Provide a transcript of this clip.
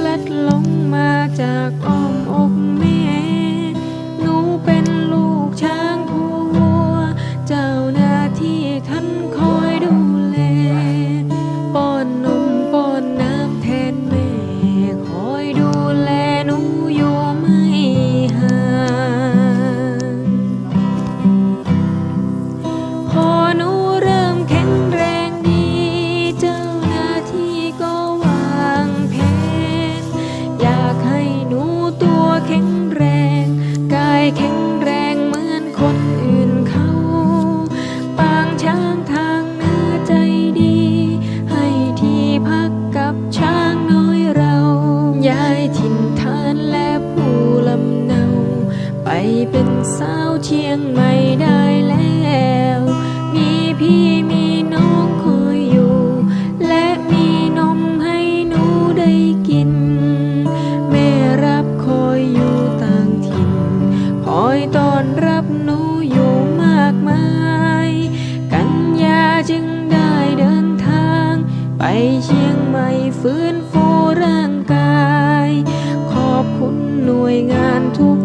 พลัดลงมาจากอ้อ เป็นสาวเชียงใหม่ได้แล้ว มีพี่มีน้องคอยอยู่ และมีนมให้หนูได้กิน แม่รับคอยอยู่ต่างถิ่น คอยต้อนรับหนูอยู่มากมาย กัญญาจึงได้เดินทาง ไปเชียงใหม่ฟื้นฟูร่างกาย ขอบคุณหน่วยงานทุก